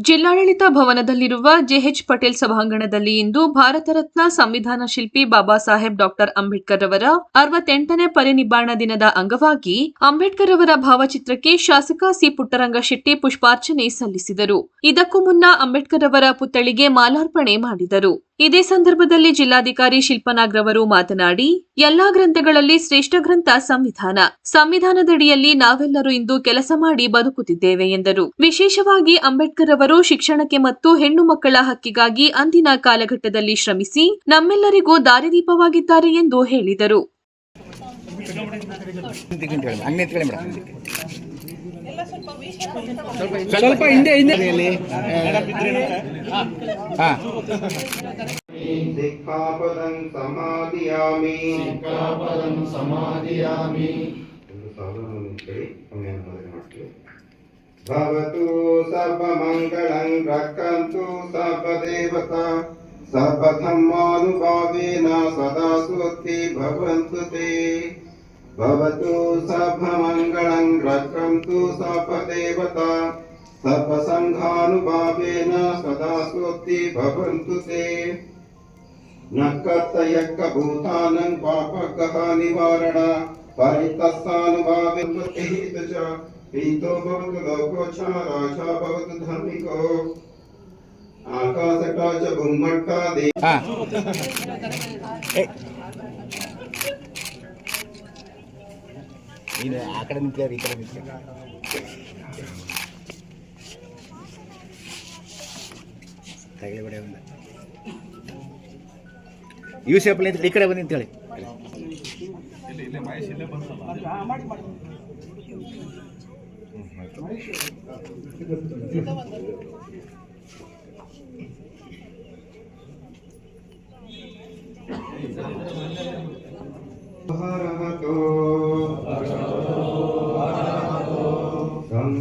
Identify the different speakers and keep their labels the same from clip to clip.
Speaker 1: ಜಿಲ್ಲಾಡಳಿತ ಭವನದಲ್ಲಿರುವ ಜೆಎಚ್ ಪಟೇಲ್ ಸಭಾಂಗಣದಲ್ಲಿ ಇಂದು ಭಾರತ ರತ್ನ ಸಂವಿಧಾನ ಶಿಲ್ಪಿ ಬಾಬಾ ಸಾಹೇಬ್ ಡಾಕ್ಟರ್ ಅಂಬೇಡ್ಕರ್ ಅವರ ಅರವತ್ತೆಂಟನೇ ಪರಿನಿಬ್ಬಾಣ ದಿನದ ಅಂಗವಾಗಿ ಅಂಬೇಡ್ಕರ್ ಅವರ ಭಾವಚಿತ್ರಕ್ಕೆ ಶಾಸಕ ಸಿ ಪುಟ್ಟರಂಗ ಶೆಟ್ಟಿ ಪುಷ್ಪಾರ್ಚನೆ ಸಲ್ಲಿಸಿದರು. ಇದಕ್ಕೂ ಮುನ್ನ ಅಂಬೇಡ್ಕರ್ ಅವರ ಪುತ್ಥಳಿಗೆ ಮಾಲಾರ್ಪಣೆ ಮಾಡಿದರು. ಇದೇ ಸಂದರ್ಭದಲ್ಲಿ ಜಿಲ್ಲಾಧಿಕಾರಿ ಶಿಲ್ಪನಾಗ್ರವರು ಮಾತನಾಡಿ, ಎಲ್ಲಾ ಗ್ರಂಥಗಳಲ್ಲಿ ಶ್ರೇಷ್ಠ ಗ್ರಂಥ ಸಂವಿಧಾನ. ಸಂವಿಧಾನದಡಿಯಲ್ಲಿ ನಾವೆಲ್ಲರೂ ಇಂದು ಕೆಲಸ ಮಾಡಿ ಬದುಕುತ್ತಿದ್ದೇವೆ ಎಂದರು. ವಿಶೇಷವಾಗಿ ಅಂಬೇಡ್ಕರ್ ಅವರು ಶಿಕ್ಷಣಕ್ಕೆ ಮತ್ತು ಹೆಣ್ಣು ಮಕ್ಕಳ ಹಕ್ಕಿಗಾಗಿ ಅಂದಿನ ಕಾಲಘಟ್ಟದಲ್ಲಿ ಶ್ರಮಿಸಿ, ನಮ್ಮೆಲ್ಲರಿಗೂ ದಾರಿದೀಪವಾಗಿದ್ದಾರೆ ಎಂದು ಹೇಳಿದರು.
Speaker 2: ಸ್ವಲ್ಪ ಹಿಂದೆ ಹಿಂದೆ ಹಾಂ
Speaker 3: सिक्खापदं समादियामि ಸಿಕ್ಕಾಪದಂ ಸಮಾಧಿಯಾಮಿ ಒಂದು ಸಾಧನವನ್ನು ಕೇಳಿ ಸಮಯಾನುಪಾಲನೆ ಮಾಡ್ತೀವಿ ಭವತು ಸರ್ವಮಂಗಳಂ ರಕ್ಷಂತು ಸರ್ವದೇವತಾ भवतु सभमङ्गलं रक्रन्तु सपदेवता सर्वसङ्घानुभावेन सदा स्तोति भवन्तु ते न कर्तयक्कभूतानं पापकः निवारण परितस्तानुभावेन च प्रीतो भवतु लोकोचा राजा भवतु धार्मिको आकाशटा च बुम्मट्टा दे
Speaker 2: ನೀನು ಆ ಕಡೆ ನಿಂತಿದ್ದಾರೆ ಈ ಕಡೆ ನಿಂತಿದ್ದಾರೆ ತಗೊಳ್ಳಿ ಒಂದು ಯು ಈ ಕಡೆ ಬಂದು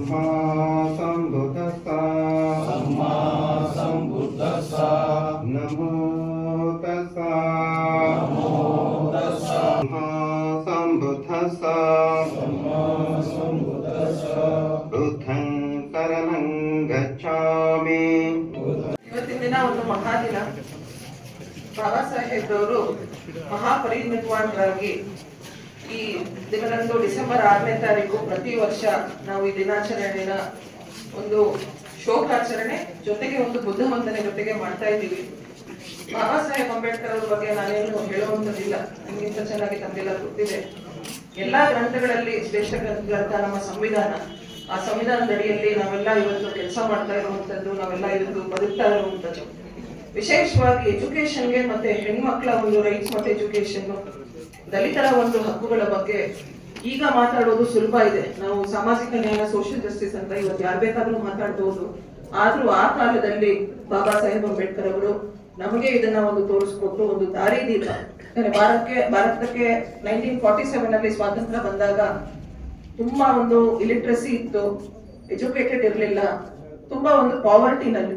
Speaker 3: มาสัมพุทธัสสะสัมมาสัมพุทธัสสะนะโมตัสสะนะโมตัสสะมาสัมพุทธัสสะสัมมาสัมพุทธัสสะพุทธังสรณังกัจฉามิ
Speaker 4: ಇವತ್ತಿನ ದಿನ ಒಂದು ಮಹಾದಿನ ಬಾಬಾ ಸಾಹೇಬ್ ಅವರು ಮಹಾಪರಿನಿರ್ವಾಣರಾಗಿ ಈ ದಿನದಂದು ಡಿಸೆಂಬರ್ ಆರನೇ ತಾರೀಕು ಪ್ರತಿ ವರ್ಷ ನಾವು ಈ ದಿನಾಚರಣೆನ ಒಂದು ಶೋಕಾಚರಣೆ ಜೊತೆಗೆ ಒಂದು ಬುದ್ಧ ವಂದನೆ ಜೊತೆಗೆ ಮಾಡ್ತಾ ಇದ್ದೀವಿ. ಬಾಬಾ ಸಾಹೇಬ್ ಅಂಬೇಡ್ಕರ್ ಅವ್ರ ಬಗ್ಗೆ ನಾನೇನು ಹೇಳುವಂತದಿಲ್ಲ ನಿಮಗಿಂತ ಚೆನ್ನಾಗಿ ತಮಗೆಲ್ಲ ಗೊತ್ತಿದೆ. ಎಲ್ಲಾ ಗ್ರಂಥಗಳಲ್ಲಿ ಶ್ರೇಷ್ಠ ಗ್ರಂಥ ನಮ್ಮ ಸಂವಿಧಾನ. ಆ ಸಂವಿಧಾನದ ಅಡಿಯಲ್ಲಿ ನಾವೆಲ್ಲ ಇವತ್ತು ಕೆಲಸ ಮಾಡ್ತಾ ಇರುವಂತದ್ದು ನಾವೆಲ್ಲ ಇವತ್ತು ಬದುಕ್ತಾ ಇರುವಂತದ್ದು ವಿಶೇಷವಾಗಿ ಎಜುಕೇಶನ್ಗೆ ಮತ್ತೆ ಹೆಣ್ಮಕ್ಳ ಒಂದು ರೈಟ್ಸ್ ಮತ್ತೆ ಎಜುಕೇಶನ್ ದಲಿತರ ಒಂದು ಹಕ್ಕುಗಳ ಬಗ್ಗೆ ಈಗ ಮಾತಾಡೋದು ಸುಲಭ ಇದೆ. ನಾವು ಸಾಮಾಜಿಕ ನ್ಯಾಯ ಸೋಷಿಯಲ್ ಜಸ್ಟಿಸ್ ಅಂತ ಇವತ್ತು ಯಾರು ಬೇಕಾದ್ರೂ ಮಾತಾಡಬಹುದು ಆದ್ರೂ ಆ ಕಾಲದಲ್ಲಿ ಬಾಬಾ ಸಾಹೇಬ್ ಅಂಬೇಡ್ಕರ್ ಅವರು ನಮಗೆ ಇದನ್ನ ಒಂದು ತೋರಿಸ್ಕೊಟ್ಟು ಒಂದು ದಾರಿ ದೀಪ. ಭಾರತಕ್ಕೆ ಭಾರತಕ್ಕೆ ನೈನ್ಟೀನ್ ಫಾರ್ಟಿ ಸೆವೆನ್ ಅಲ್ಲಿ ಸ್ವಾತಂತ್ರ್ಯ ಬಂದಾಗ ತುಂಬಾ ಒಂದು ಇಲಿಟ್ರಸಿ ಇತ್ತು ಎಜುಕೇಟೆಡ್ ಇರಲಿಲ್ಲ, ತುಂಬಾ ಒಂದು ಪಾವರ್ಟಿನಲ್ಲಿ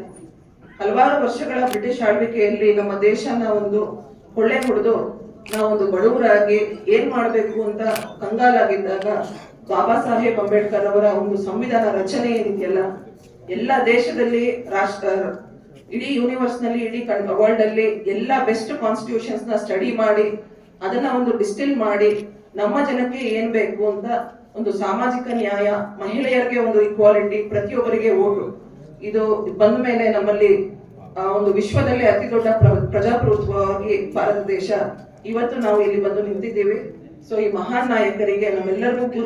Speaker 4: ಹಲವಾರು ವರ್ಷಗಳ ಬ್ರಿಟಿಷ್ ಆಳ್ವಿಕೆಯಲ್ಲಿ ನಮ್ಮ ದೇಶನ ಒಂದು ಕೊಳ್ಳೆ ಹೊಡೆದು ನಾವೊಂದು ಬಡವರಾಗಿ ಏನ್ ಮಾಡಬೇಕು ಅಂತ ಕಂಗಾಲಾಗಿದ್ದಾಗ ಬಾಬಾ ಸಾಹೇಬ್ ಅಂಬೇಡ್ಕರ್ ಅವರ ಒಂದು ಸಂವಿಧಾನ ರಚನೆ ಏನಿದೆಯಲ್ಲ, ಎಲ್ಲ ದೇಶದಲ್ಲಿ ರಾಷ್ಟ್ರ, ಇಡೀ ಯೂನಿವರ್ಸ್ನಲ್ಲಿ, ಇಡೀ ವರ್ಲ್ಡ್ ಅಲ್ಲಿ ಎಲ್ಲ ಬೆಸ್ಟ್ ಕಾನ್ಸ್ಟಿಟ್ಯೂಷನ್ಸ್ನ ಸ್ಟಡಿ ಮಾಡಿ, ಅದನ್ನ ಒಂದು ಡಿಸ್ಟಿಲ್ ಮಾಡಿ, ನಮ್ಮ ಜನಕ್ಕೆ ಏನ್ ಬೇಕು ಅಂತ ಒಂದು ಸಾಮಾಜಿಕ ನ್ಯಾಯ, ಮಹಿಳೆಯರಿಗೆ ಒಂದು ಇಕ್ವಾಲಿಟಿ ಪ್ರತಿಯೊಬ್ಬರಿಗೆ ಓಟು. ಇದು ಬಂದ ಮೇಲೆ ನಮ್ಮಲ್ಲಿ ಒಂದು ವಿಶ್ವದಲ್ಲಿ ಅತಿ ದೊಡ್ಡ ಪ್ರ- ಪ್ರಜಾಪ್ರಭುತ್ವವಾಗಿ ಭಾರತ ದೇಶ. ಇವತ್ತು ನಾವು ಇಲ್ಲಿ ಬಂದು ನಿಂತಿದ್ದೇವೆ. ಸೊ ಈ ಮಹಾನ್ ನಾಯಕರಿಗೆ ನಮ್ಮೆಲ್ಲರಿಗೂ ಗುರು